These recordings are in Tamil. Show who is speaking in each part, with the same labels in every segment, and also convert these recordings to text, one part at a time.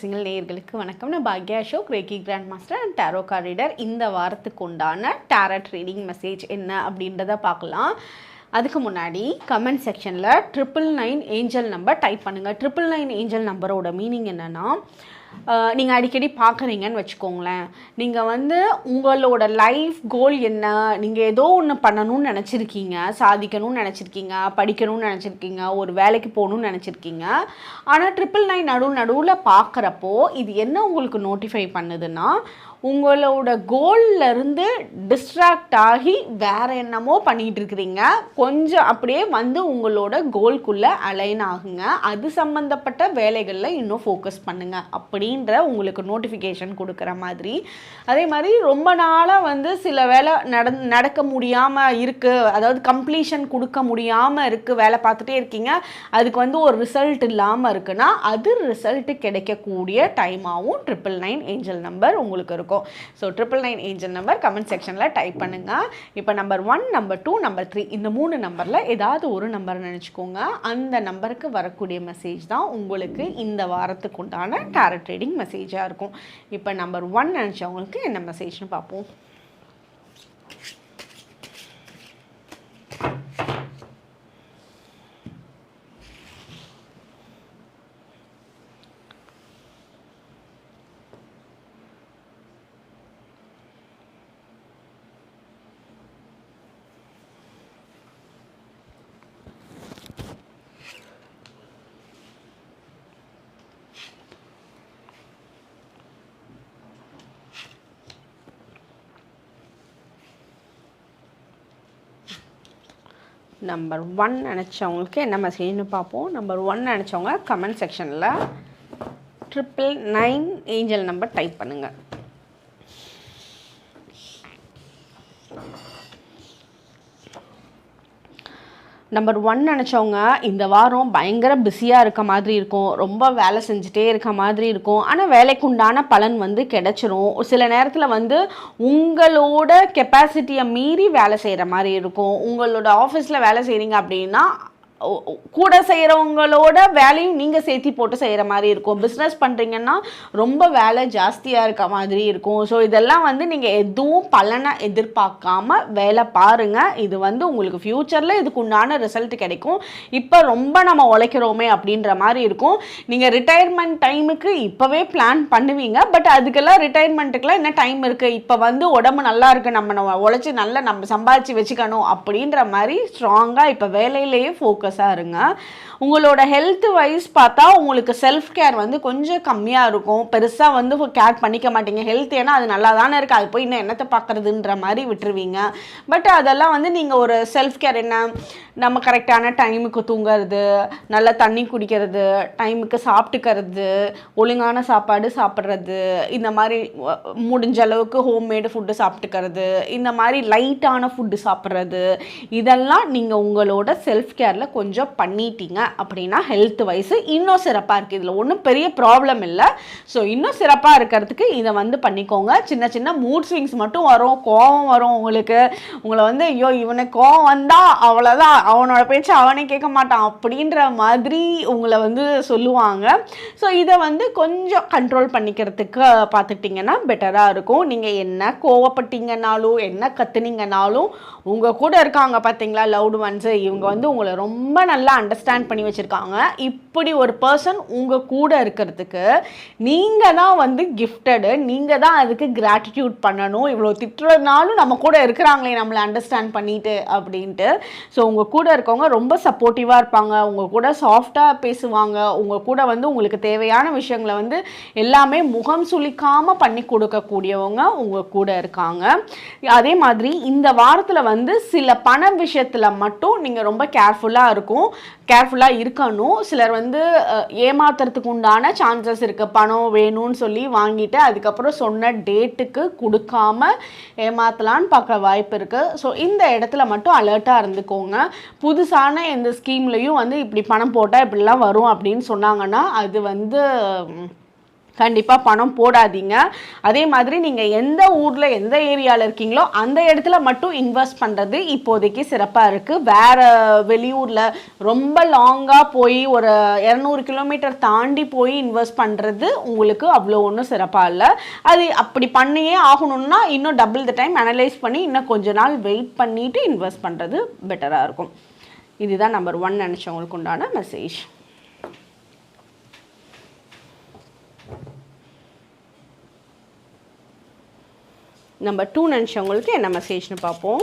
Speaker 1: சிங்கிள் நேயர்களுக்கு வணக்கம். நான் Bhagya Ashok reiki grand master and tarot card reader இந்த வாரத்துக்கு உண்டான டேரட் ரீடிங் மெசேஜ் என்ன அப்படின்றத பார்க்கலாம். அதுக்கு முன்னாடி கமெண்ட் செக்ஷனில் triple nine angel number type பண்ணுங்கள் ட்ரிபிள் நைன் ஏஞ்சல் நம்பரோட மீனிங் என்னென்னா நீங்கள் அடிக்கடி பார்க்குறீங்கன்னு வச்சுக்கோங்களேன். நீங்கள் வந்து உங்களோட லைஃப் கோல் என்ன? நீங்கள் ஏதோ ஒன்று பண்ணணும்னு நினச்சிருக்கீங்க. சாதிக்கணும்னு நினச்சிருக்கீங்க. படிக்கணும்னு நினச்சிருக்கீங்க. ஒரு வேலைக்கு போகணும்னு நினச்சிருக்கீங்க. ஆனால் ட்ரிபிள் நைன் நடு நடுவில் பார்க்குறப்போ இது என்ன உங்களுக்கு நோட்டிஃபை பண்ணுதுன்னா உங்களோட கோல்லேருந்து டிஸ்ட்ராக்ட் ஆகி வேற என்னமோ பண்ணிகிட்டு இருக்கிறீங்க. கொஞ்சம் அப்படியே வந்து உங்களோட கோல்குள்ளே அலைன் ஆகுங்க. அது சம்மந்தப்பட்ட வேலைகளில் இன்னும் ஃபோக்கஸ் பண்ணுங்கள் அப்படின்ற உங்களுக்கு நோட்டிஃபிகேஷன் கொடுக்குற மாதிரி. அதே மாதிரி ரொம்ப நாளாக வந்து சில வேலை நட நடக்க முடியாமல் இருக்குது அதாவது கம்ப்ளீஷன் கொடுக்க முடியாமல் இருக்குது வேலை பார்த்துட்டே இருக்கீங்க. அதுக்கு வந்து ஒரு ரிசல்ட் இல்லாமல் இருக்குன்னா அது ரிசல்ட்டு கிடைக்கக்கூடிய டைமாகவும் ட்ரிபிள் நைன் ஏஞ்சல் நம்பர் உங்களுக்கு இருக்கும். So triple nine angel number comment செக்ஷனில் டைப் பண்ணுங்கள் இப்போ number one number two number three இந்த மூணு நம்பரில் ஏதாவது ஒரு நம்பர் நினச்சிக்கோங்க. அந்த நம்பருக்கு வரக்கூடிய மெசேஜ் தான் உங்களுக்கு இந்த வாரத்துக்கு உண்டான டேரட் ட்ரேடிங் மெசேஜாக இருக்கும். இப்போ நம்பர் ஒன் நினச்சவங்களுக்கு என்ன மெசேஜ்னு பார்ப்போம். நம்பர் ஒன் நினச்சவங்களுக்கு என்ன மெசேஜ்னு பார்ப்போம். நம்பர் ஒன் நினச்சவங்க கமெண்ட் செக்ஷனில் triple nine angel number type பண்ணுங்கள் நம்பர் ஒன் நினச்சவங்க இந்த வாரம் பயங்கர பிஸியாக இருக்க மாதிரி இருக்கும். ரொம்ப வேலை செஞ்சுட்டே இருக்க மாதிரி இருக்கும். ஆனால் வேலைக்கு உண்டான பலன் வந்து கிடச்சிரும். சில நேரத்தில் வந்து உங்களோட கெப்பாசிட்டியை மீறி வேலை செய்கிற மாதிரி இருக்கும். உங்களோட ஆஃபீஸில் வேலை செய்கிறீங்க அப்படின்னா கூட செய்கிறவங்களோட வேலையும் நீங்கள் சேர்த்தி போட்டு செய்கிற மாதிரி இருக்கும். பிஸ்னஸ் பண்ணுறீங்கன்னா ரொம்ப வேலை ஜாஸ்தியாக இருக்க மாதிரி இருக்கும். ஸோ இதெல்லாம் வந்து நீங்கள் எதுவும் பலனை எதிர்பார்க்காம வேலை பாருங்கள் இது வந்து உங்களுக்கு ஃப்யூச்சரில் இதுக்கு உண்டான ரிசல்ட் கிடைக்கும். இப்போ ரொம்ப நம்ம உழைக்கிறோமே அப்படின்ற மாதிரி இருக்கும். நீங்கள் ரிட்டையர்மெண்ட் டைமுக்கு இப்போவே பிளான் பண்ணுவீங்க. பட் அதுக்கெல்லாம் ரிட்டையர்மெண்ட்டுக்கெல்லாம் என்ன டைம் இருக்குது இப்போ வந்து உடம்பு நல்லா இருக்குது நம்ம நம்ம உழைச்சி நல்லா நம்ம சம்பாதிச்சு வச்சுக்கணும் அப்படின்ற மாதிரி ஸ்ட்ராங்காக இப்போ வேலையிலேயே ஃபோக்கஸாக இருங்க. உங்களோட ஹெல்த் வைஸ் பார்த்தா உங்களுக்கு செல்ஃப் கேர் வந்து கொஞ்சம் கம்மியாக இருக்கும். பெருசாக வந்து கேர் பண்ணிக்க மாட்டீங்க. ஹெல்த் ஏன்னா அது நல்லா தானே இருக்குது அது போய் இன்னும் என்னத்தை பார்க்குறதுன்ற மாதிரி விட்டுருவீங்க. பட் அதெல்லாம் வந்து நீங்கள் ஒரு செல்ஃப் கேர் என்ன? நம்ம கரெக்டான டைமுக்கு தூங்குறது நல்லா தண்ணி குடிக்கிறது டைமுக்கு சாப்பிட்டுக்கிறது ஒழுங்கான சாப்பாடு சாப்பிட்றது இந்த மாதிரி முடிஞ்ச அளவுக்கு ஹோம்மேடு ஃபுட்டு சாப்பிட்டுக்கிறது இந்த மாதிரி லைட்டான ஃபுட்டு சாப்பிட்றது இதெல்லாம் நீங்கள் உங்களோட செல்ஃப் கேரில் கொஞ்சம் பண்ணிட்டீங்க அப்படின்னா ஹெல்த் வைஸ் இன்னும் சிறப்பாக இருக்குது இதில் ஒன்றும் பெரிய ப்ராப்ளம் இல்லை. ஸோ இன்னும் சிறப்பாக இருக்கிறதுக்கு இதை வந்து பண்ணிக்கோங்க. சின்ன சின்ன மூட் ஸ்விங்ஸ் மட்டும் வரும். கோவம் வரும் உங்களுக்கு. உங்களை வந்து ஐயோ இவனுக்கு கோவம் வந்தால் அவ்வளோதான் அவனோட பேச்சு அவனே கேட்க மாட்டான். அப்படின்ற மாதிரி உங்களை வந்து சொல்லுவாங்க. ஸோ இதை வந்து கொஞ்சம் கண்ட்ரோல் பண்ணிக்கிறதுக்கு பார்த்துட்டிங்கன்னா பெட்டராக இருக்கும். நீங்கள் என்ன கோவப்பட்டீங்கனாலும் என்ன கத்துனீங்கனாலும் உங்கள் கூட இருக்காங்க பார்த்தீங்களா லவுட் ஒன்ஸு இவங்க வந்து உங்களை ரொம்ப ரொம்ப நல்லா அண்டர்ஸ்டாண்ட் பண்ணி வச்சுருக்காங்க. இப்படி ஒரு பர்சன் உங்கள் கூட இருக்கிறதுக்கு நீங்கள் தான் வந்து கிஃப்டடு நீங்கள் தான் அதுக்கு கிராட்டிடியூட் பண்ணணும். இவ்வளோ திட்டுறதுனாலும் நம்ம கூட இருக்கிறாங்களே நம்மளை அண்டர்ஸ்டாண்ட் பண்ணிட்டு அப்படின்ட்டு. ஸோ உங்கள் கூட இருக்கவங்க ரொம்ப சப்போர்ட்டிவாக இருப்பாங்க. உங்கள் கூட சாஃப்டாக பேசுவாங்க. உங்கள் கூட வந்து உங்களுக்கு தேவையான விஷயங்களை வந்து எல்லாமே முகம் சுளிக்காமல் பண்ணி கொடுக்கக்கூடியவங்க உங்கள் கூட இருக்காங்க. அதே மாதிரி இந்த வாரத்தில் வந்து சில பண விஷயத்தில் மட்டும் நீங்கள் ரொம்ப கேர்ஃபுல்லாக இருக்கும். கேர்ஃபுல்லாக இருக்கணும். சிலர் வந்து ஏமாத்துறதுக்கு உண்டான சான்சஸ் இருக்குது பணம் வேணும்னு சொல்லி வாங்கிட்டு அதுக்கப்புறம் சொன்ன டேட்டுக்கு கொடுக்காம ஏமாத்தலான்னு பார்க்க வாய்ப்பு இருக்குது ஸோ இந்த இடத்துல மட்டும் அலர்ட்டாக இருந்துக்கோங்க. புதுசான எந்த ஸ்கீம்லேயும் வந்து இப்படி பணம் போட்டால் இப்படிலாம் வரும் அப்படின்னு சொன்னாங்கன்னா அது வந்து கண்டிப்பாக பணம் போடாதீங்க. அதே மாதிரி நீங்கள் எந்த ஊரில் எந்த ஏரியாவில் இருக்கீங்களோ அந்த இடத்துல மட்டும் இன்வெஸ்ட் பண்ணுறது இப்போதைக்கு சிறப்பாக இருக்குது வேறு வெளியூரில் ரொம்ப லாங்காக போய் ஒரு இரநூறு கிலோமீட்டர் தாண்டி போய் இன்வெஸ்ட் பண்ணுறது உங்களுக்கு அவ்வளோ ஒன்றும் சிறப்பாக இல்லை. அது அப்படி பண்ணியே ஆகணும்னா இன்னும் டபுள் த டைம் அனலைஸ் பண்ணி இன்னும் கொஞ்ச நாள் வெயிட் பண்ணிவிட்டு இன்வெஸ்ட் பண்ணுறது பெட்டராக இருக்கும். இதுதான் நம்பர் ஒன் நினச்சவங்களுக்கு உண்டான மெசேஜ் நம்பர் டூ நினச்சவங்களுக்கு என்ன மெசேஜ்னு பார்ப்போம்.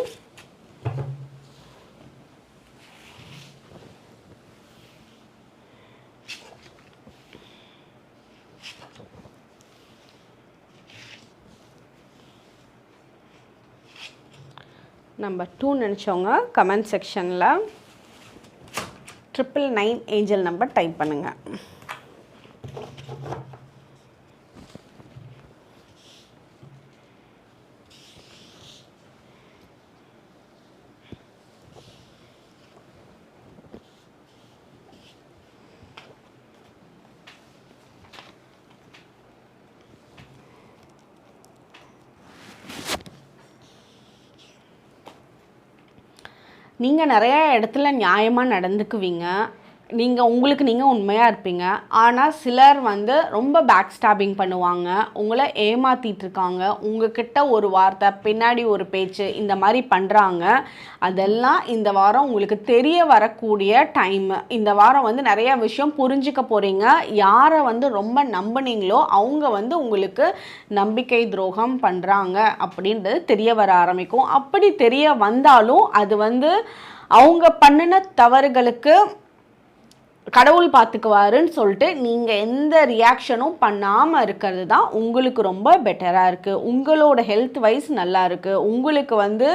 Speaker 1: நம்பர் டூ நினச்சவங்க கமெண்ட் செக்ஷனில் triple nine angel number type பண்ணுங்கள் நீங்கள் நிறையா இடத்துல நியாயமாக நடந்துக்குவீங்க. நீங்கள் உங்களுக்கு நீங்கள் உண்மையாக இருப்பீங்க. ஆனால் சிலர் வந்து ரொம்ப பேக் ஸ்டாபிங் பண்ணுவாங்க. உங்களை ஏமாற்றிட்டு இருக்காங்க உங்ககிட்ட ஒரு வார்த்தை பின்னாடி ஒரு பேச்சு இந்த மாதிரி பண்ணுறாங்க அதெல்லாம் இந்த வாரம் உங்களுக்கு தெரிய வரக்கூடிய டைம் இந்த வாரம் வந்து நிறைய விஷயம் புரிஞ்சுக்க போகிறீங்க யாரை வந்து ரொம்ப நம்புனீங்களோ அவங்க வந்து உங்களுக்கு நம்பிக்கை துரோகம் பண்ணுறாங்க அப்படின்றது தெரிய வர ஆரம்பிக்கும். அப்படி தெரிய வந்தாலும் அது வந்து அவங்க பண்ணின தவறுகளுக்கு கடவுள் பார்த்துக்குவாருன்னு சொல்லிட்டு நீங்கள் எந்த ரியாக்ஷனும் பண்ணாமல் இருக்கிறது தான் உங்களுக்கு ரொம்ப பெட்டராக இருக்குது உங்களோட ஹெல்த் வைஸ் நல்லா இருக்குது உங்களுக்கு வந்து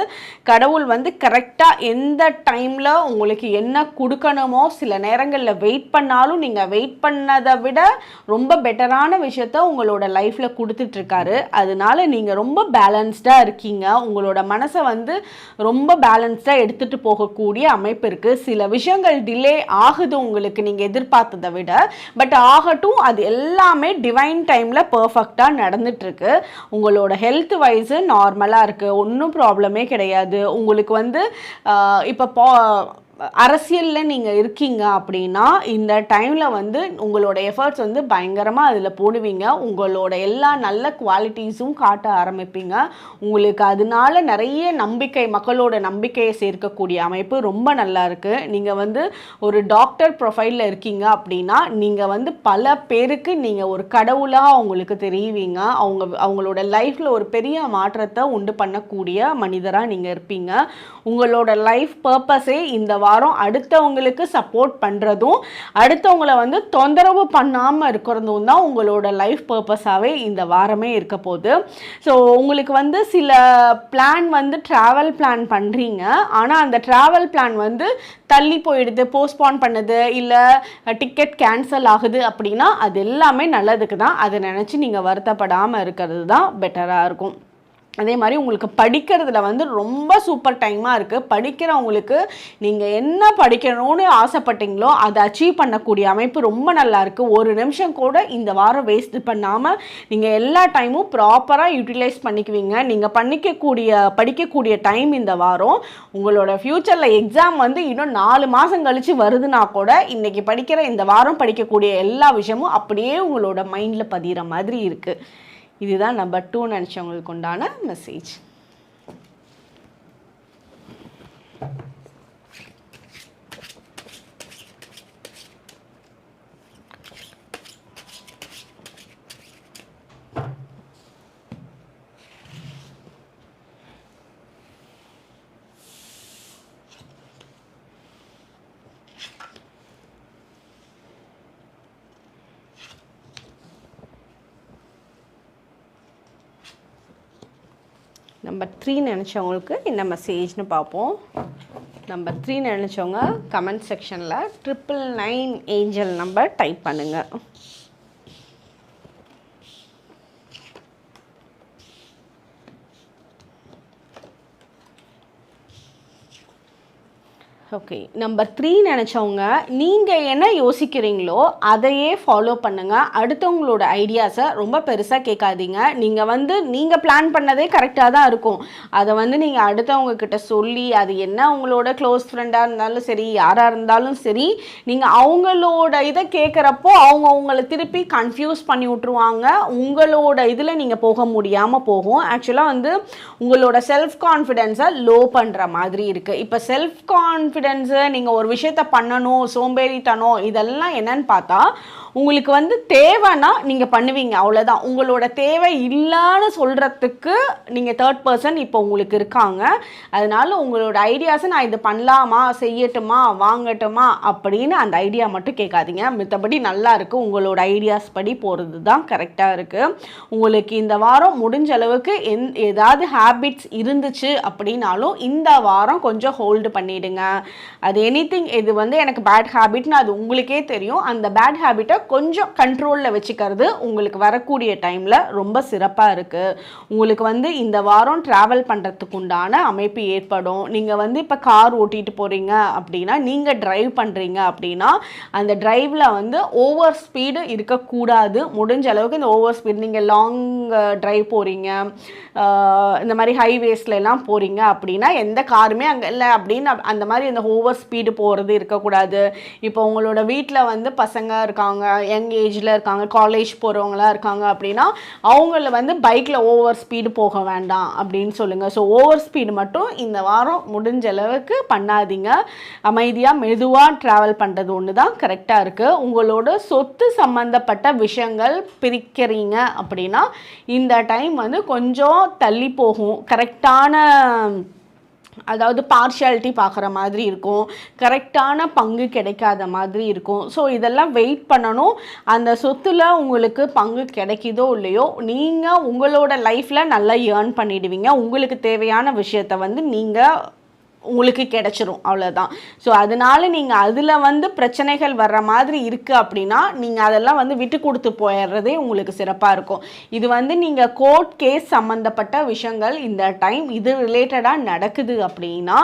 Speaker 1: கடவுள் வந்து கரெக்டாக எந்த டைமில் உங்களுக்கு என்ன கொடுக்கணுமோ சில நேரங்களில் வெயிட் பண்ணாலும் நீங்கள் வெயிட் பண்ணதை விட ரொம்ப பெட்டரான விஷயத்த உங்களோட லைஃப்பில் கொடுத்துட்ருக்காரு. அதனால நீங்கள் ரொம்ப பேலன்ஸ்டாக இருக்கீங்க. உங்களோட மனசை வந்து ரொம்ப பேலன்ஸ்டாக எடுத்துகிட்டு போகக்கூடிய அமைப்பு இருக்குது சில விஷயங்கள் டிலே ஆகுது உங்களுக்கு. உங்களுக்கு நீங்கள் எதிர்பார்த்ததை விட பட் ஆகட்டும் அது எல்லாமே டிவைன் டைமில் பர்ஃபெக்டாக நடந்துட்டுருக்கு. உங்களோட ஹெல்த் வைஸு நார்மலாக இருக்குது ஒன்றும் ப்ராப்ளமே கிடையாது. உங்களுக்கு வந்து இப்போ பா அரசியலில் நீங்கள் இருக்கீங்க அப்படின்னா இந்த டைமில் வந்து உங்களோட எஃபர்ட்ஸ் வந்து பயங்கரமாக அதில் போடுவீங்க. உங்களோட எல்லா நல்ல குவாலிட்டிஸும் காட்ட ஆரம்பிப்பீங்க. உங்களுக்கு அதனால நிறைய நம்பிக்கை மக்களோட நம்பிக்கையை சேர்க்கக்கூடிய அமைப்பு ரொம்ப நல்லா இருக்குது நீங்கள் வந்து ஒரு டாக்டர் ப்ரொஃபைலில் இருக்கீங்க அப்படின்னா நீங்கள் வந்து பல பேருக்கு நீங்கள் ஒரு கடவுளாக அவங்களுக்கு தெரியுவீங்க அவங்க அவங்களோட லைஃப்பில் ஒரு பெரிய மாற்றத்தை உண்டு பண்ணக்கூடிய மனிதராக நீங்கள் இருப்பீங்க. உங்களோட லைஃப் பர்பஸே இந்த வாரம் அடுத்தவங்களுக்கு சப்போர்ட் பண்ணுறதும் அடுத்தவங்கள வந்து தொந்தரவு பண்ணாமல் இருக்கிறதும் தான் உங்களோட லைஃப் பர்பஸாகவே இந்த வாரமே இருக்க போகுது. ஸோ உங்களுக்கு வந்து சில பிளான் வந்து ட்ராவல் பிளான் பண்ணுறீங்க ஆனால் அந்த ட்ராவல் பிளான் வந்து தள்ளி போயிடுது போஸ்ட்போன் பண்ணுது இல்லை டிக்கெட் கேன்சல் ஆகுது அப்படின்னா அது எல்லாமே நல்லதுக்கு தான். அதை நினச்சி நீங்கள் வருத்தப்படாமல் இருக்கிறது தான் பெட்டராக இருக்கும். அதே மாதிரி உங்களுக்கு படிக்கிறதுல வந்து ரொம்ப சூப்பர் டைமாக இருக்குது படிக்கிறவங்களுக்கு நீங்கள் என்ன படிக்கணும்னு ஆசைப்பட்டீங்களோ அதை அச்சீவ் பண்ணக்கூடிய அமைப்பு ரொம்ப நல்லா இருக்குது ஒரு நிமிஷம் கூட இந்த வாரம் வேஸ்ட் பண்ணாமல் நீங்கள் எல்லா டைமும் ப்ராப்பராக யூட்டிலைஸ் பண்ணிக்குவீங்க. நீங்கள் பண்ணிக்கக்கூடிய படிக்கக்கூடிய டைம் இந்த வாரம் உங்களோட ஃப்யூச்சரில் எக்ஸாம் வந்து இன்னும் நாலு மாதம் கழித்து வருதுன்னா கூட இன்றைக்கி படிக்கிற இந்த வாரம் படிக்கக்கூடிய எல்லா விஷயமும் அப்படியே உங்களோட மைண்டில் பதிகிற மாதிரி இருக்குது இதுதான் நம்பர் டூ நினச்சவங்களுக்கு உண்டான மெசேஜ் நம்பர் த்ரீ நினச்சவங்களுக்கு என்ன மெசேஜ்னு பார்ப்போம். நம்பர் த்ரீ நினச்சவங்க கமெண்ட் செக்ஷனில் triple nine angel number type பண்ணுங்கள் ஓகே நம்பர் த்ரீ நினச்சவங்க நீங்கள் என்ன யோசிக்கிறீங்களோ அதையே ஃபாலோ பண்ணுங்கள் அடுத்தவங்களோட ஐடியாஸை ரொம்ப பெருசாக கேட்காதீங்க. நீங்கள் வந்து நீங்கள் பிளான் பண்ணதே கரெக்டாக தான் இருக்கும். அதை வந்து நீங்கள் அடுத்தவங்க கிட்ட சொல்லி அது என்ன உங்களோட க்ளோஸ் ஃப்ரெண்டாக இருந்தாலும் சரி யாராக இருந்தாலும் சரி நீங்கள் அவங்களோட இதை கேட்குறப்போ அவங்க உங்களை திருப்பி கன்ஃபியூஸ் பண்ணி விட்ருவாங்க உங்களோட இதில் நீங்கள் போக முடியாமல் போகும். ஆக்சுவலாக வந்து உங்களோட செல்ஃப் கான்ஃபிடென்ஸை லோ பண்ணுற மாதிரி இருக்குது இப்போ செல்ஃப் கான்ஃபிடென்ஸு நீங்கள் ஒரு விஷயத்த பண்ணணும் சோம்பேறித்தனம் இதெல்லாம் என்னன்னு பார்த்தா உங்களுக்கு வந்து தேவைன்னா நீங்கள் பண்ணுவீங்க அவ்வளோதான் உங்களோட தேவை இல்லைன்னு சொல்கிறதுக்கு நீங்கள் தேர்ட் பர்சன் இப்போ உங்களுக்கு இருக்காங்க. அதனால உங்களோட ஐடியாஸை நான் இது பண்ணலாமா செய்யட்டுமா வாங்கட்டுமா அப்படின்னு அந்த ஐடியா மட்டும் கேட்காதீங்க. மித்தபடி நல்லா இருக்குது உங்களோட ஐடியாஸ் படி போகிறது தான் கரெக்டாக இருக்குது உங்களுக்கு இந்த வாரம் முடிஞ்ச அளவுக்கு எந் ஏதாவது ஹேபிட்ஸ் இருந்துச்சு அப்படின்னாலும் இந்த வாரம் கொஞ்சம் ஹோல்டு பண்ணிவிடுங்க அது எனிதிங் இது வந்து எனக்கு பேட் ஹேபிட்னு அது உங்களுக்கே தெரியும். அந்த பேட் ஹேபிட்டை கொஞ்சம் கண்ட்ரோலில் வச்சுக்கிறது உங்களுக்கு வரக்கூடிய டைமில் ரொம்ப சிறப்பாக இருக்குது உங்களுக்கு வந்து இந்த வாரம் ட்ராவல் பண்ணுறதுக்கு உண்டான அமைப்பு ஏற்படும். நீங்கள் வந்து இப்போ கார் ஓட்டிகிட்டு போகிறீங்க அப்படின்னா நீங்கள் ட்ரைவ் பண்ணுறீங்க அப்படின்னா அந்த ட்ரைவில் வந்து ஓவர் ஸ்பீடு இருக்கக்கூடாது. முடிஞ்ச அளவுக்கு இந்த ஓவர் ஸ்பீட் நீங்கள் லாங் ட்ரைவ் போகிறீங்க இந்த மாதிரி ஹைவேஸ்லாம் போகிறீங்க அப்படின்னா எந்த காருமே அங்கே இல்லை அப்படின்னு அந்த மாதிரி இந்த ஓவர் ஸ்பீடு போகிறது இருக்கக்கூடாது. இப்போ உங்களோட வீட்டில் வந்து பசங்க இருக்காங்க யங் ஏஜில் இருக்காங்க காலேஜ் போகிறவங்களாம் இருக்காங்க அப்படின்னா அவங்கள வந்து பைக்கில் ஓவர் ஸ்பீடு போக வேண்டாம் அப்படின்னு சொல்லுங்கள் ஸோ ஓவர் ஸ்பீடு மட்டும் இந்த வாரம் முடிஞ்ச அளவுக்கு பண்ணாதீங்க. அமைதியாக மெதுவாக ட்ராவல் பண்ணுறது ஒன்று தான் கரெக்டாக இருக்குது உங்களோட சொத்து சம்மந்தப்பட்ட விஷயங்கள் பிரிக்கிறீங்க அப்படின்னா இந்த டைம் வந்து கொஞ்சம் தள்ளி போகும். கரெக்டான அதாவது பார்ஷியாலிட்டி பார்க்குற மாதிரி இருக்கும். கரெக்டான பங்கு கிடைக்காத மாதிரி இருக்கும். ஸோ இதெல்லாம் வெயிட் பண்ணணும். அந்த சொத்தில் உங்களுக்கு பங்கு கிடைக்குதோ இல்லையோ நீங்கள் உங்களோட லைஃப்பில் நல்லா ஏர்ன் பண்ணிடுவீங்க. உங்களுக்கு தேவையான விஷயத்த வந்து நீங்கள் உங்களுக்கு கிடச்சிரும் அவ்வளோதான் ஸோ அதனால நீங்கள் அதில் வந்து பிரச்சனைகள் வர்ற மாதிரி இருக்குது அப்படின்னா நீங்கள் அதெல்லாம் வந்து விட்டு கொடுத்து போயிடுறதே உங்களுக்கு சிறப்பாக இருக்கும். இது வந்து நீங்கள் கோர்ட் கேஸ் சம்மந்தப்பட்ட விஷயங்கள் இந்த டைம் இது ரிலேட்டடாக நடக்குது அப்படின்னா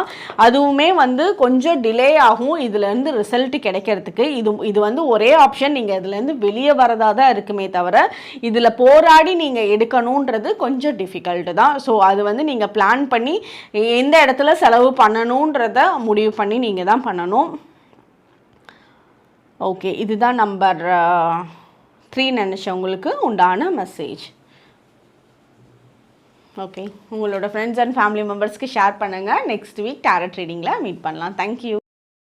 Speaker 1: அதுவுமே வந்து கொஞ்சம் டிலே ஆகும். இதுலேருந்து ரிசல்ட் கிடைக்கிறதுக்கு. இது இது வந்து ஒரே ஆப்ஷன் நீங்கள் இதுலேருந்து வெளியே வரதாக தான் இருக்குமே தவிர இதில் போராடி நீங்கள் எடுக்கணுன்றது கொஞ்சம் டிஃபிகல்ட்டு தான். ஸோ அது வந்து நீங்கள் பிளான் பண்ணி எந்த இடத்துல செலவு பண்ணணுன்றத முடிவு பண்ணி நீங்கள் தான் பண்ணணும். ஓகே இதுதான் நம்பர் த்ரீ uh, நினச்சவங்களுக்கு உண்டான மெசேஜ் ஓகே உங்களோட ஃப்ரெண்ட்ஸ் அண்ட் ஃபேமிலி மெம்பர்ஸ்க்கு ஷேர் பண்ணுங்கள் நெக்ஸ்ட் வீக் டேரட் ட்ரீடிங்கில் மீட் பண்ணலாம். Thank you